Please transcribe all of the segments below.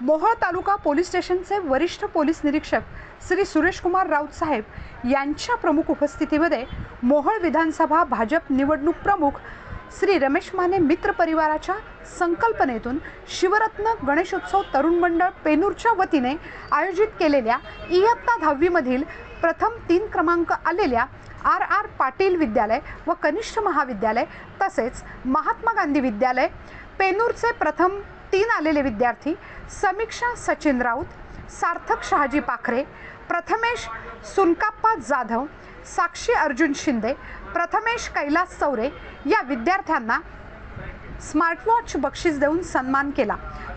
मोहोळ तालुका police स्टेशनचे वरिष्ठ police निरीक्षक श्री सुरेशकुमार राऊत साहेब यांच्या प्रमुख उपस्थितीमध्ये मोहोळ विधानसभा भाजप निवडणूक प्रमुख श्री रमेश माने मित्र परिवाराच्या संकल्पनेतून शिवरत्न गणेशोत्सव तरुण मंडळ पेनूरच्या वतीने आयोजित केलेल्या इयत्ता दहावीमधील प्रथम तीन क्रमांक आलेल्या आर आर पाटील विद्यालय व कनिष्ठ महाविद्यालय तसेच महात्मा गांधी विद्यालय पेनूरचे प्रथम तीन आलेले विद्यार्थी समीक्षा सचिन राऊत सार्थक शहाजी पाखरे प्रथमेश सुनकाप्पा जाधव साक्षी अर्जुन शिंदे प्रथमेश कैलास चौरे या विद्यार्थ्यांना स्मार्टवॉच बक्षीस देऊन सन्मान केला.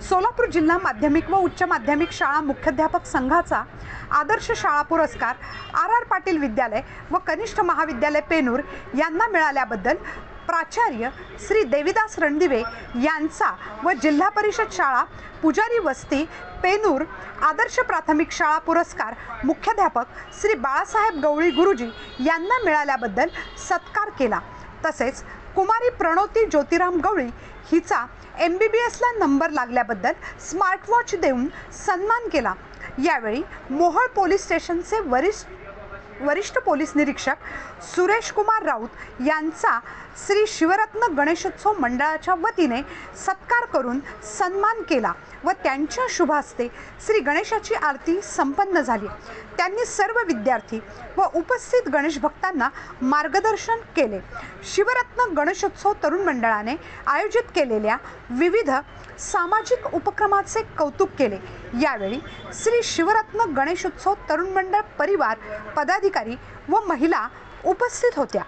सोलापूर जिल्हा माध्यमिक व उच्च माध्यमिक शाळा मुख्याध्यापक संघाचा आदर्श शाळा पुरस्कार आर आर पाटील विद्यालय व कनिष्ठ महाविद्यालय पेनूर यांना मिळाल्याबद्दल प्राचार्य श्री देविदास रणदिवे यांचा व जिल्हा परिषद शाळा पुजारी वस्ती पेनूर आदर्श प्राथमिक शाळा पुरस्कार मुख्याध्यापक श्री बाळासाहेब गवळी गुरुजी यांना मिळाल्याबद्दल सत्कार केला. तसेच कुमारी प्रणोती ज्योतिराम गवळी हिचा एम बी बी एसला नंबर लागल्याबद्दल स्मार्टवॉच देऊन सन्मान केला. यावेळी मोहोळ पोलीस स्टेशनचे वरिष्ठ वरिष्ठ पोलीस निरीक्षक सुरेश कुमार राऊत यांचा श्री शिवरत्न गणेशोत्सव मंडळाच्या वतीने सत्कार करून सन्मान केला व त्यांच्या शुभास्ते श्री गणेशाची आरती संपन्न झाली. त्यांनी सर्व विद्यार्थी व उपस्थित गणेश भक्तांना मार्गदर्शन केले. शिवरत्न गणेशोत्सव तरुण मंडळाने आयोजित केलेल्या विविध सामाजिक उपक्रमाचे कौतुक केले. यावेळी श्री शिवरत्न गणेशोत्सव तरुण मंडळ परिवार पदाधिकारी व महिला उपस्थित होत्या.